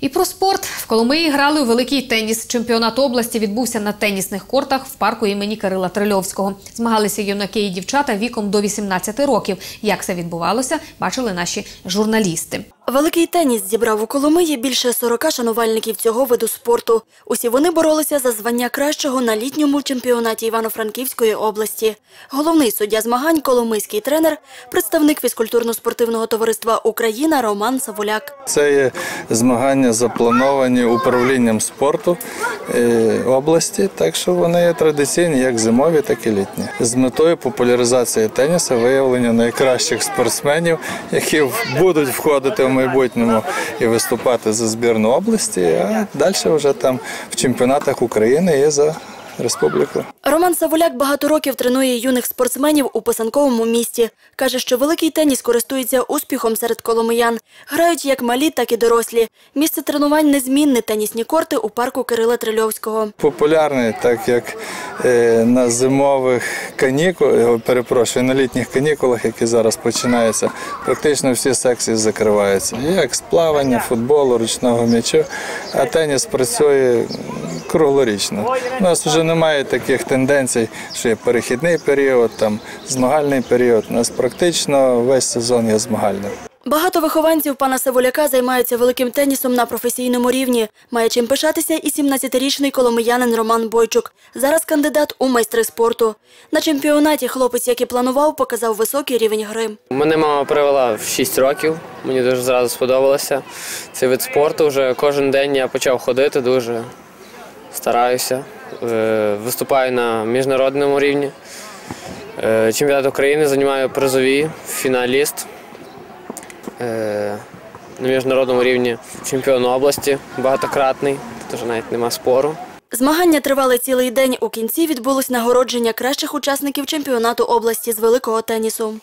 І про спорт в Коломиї грали у великий теніс. Чемпіонат області відбувся на тенісних кортах в парку імені Кирила Трильовського. Змагалися юнаки і дівчата віком до 18 років. Як це відбувалося, бачили наші журналісти. Великий теніс зібрав у Коломиї більше 40 шанувальників цього виду спорту. Усі вони боролися за звання кращого на літньому чемпіонаті Івано-Франківської області. Головний суддя змагань, коломийський тренер, представник фізкультурно-спортивного товариства Україна Роман Савуляк. Це є змагання заплановані управлінням спорту е, області, так що вони є традиційні, як зимові, так і літні. З метою популяризації тенісу, виявлення найкращих спортсменів, які будуть входити в майбутньому і виступати за збірну області, а далі вже там в чемпіонатах України і за республіку. Роман Савуляк багато років тренує юних спортсменів у писанковому місті. Каже, що великий теніс користується успіхом серед коломиян. Грають як малі, так і дорослі. Місце тренувань незмінне тенісні корти у парку Кирила Трильовського. Популярний, так як е, на зимових канікулах, перепрошую, на літніх канікулах, які зараз починаються, практично всі секції закриваються. Як з плавання, футболу, ручного м'ячу, а теніс працює круглорічно. У нас вже немає таких тенденцій, що є перехідний період, там змагальний період. У нас практично весь сезон є змагальним. Багато вихованців пана Савуляка займаються великим тенісом на професійному рівні. Має чим пишатися і 17-річний коломиянин Роман Бойчук. Зараз кандидат у майстри спорту. На чемпіонаті хлопець, як і планував, показав високий рівень гри. Мене мама привела в 6 років. Мені дуже зразу сподобалося цей вид спорту. Вже кожен день я почав ходити, дуже стараюся. Е, Виступаю на міжнародному рівні. Е, Чемпіонат України займаю призові, фіналіст. Е, На міжнародному рівні чемпіон області багатократний, тут навіть нема спору. Змагання тривали цілий день. У кінці відбулось нагородження кращих учасників чемпіонату області з великого тенісу.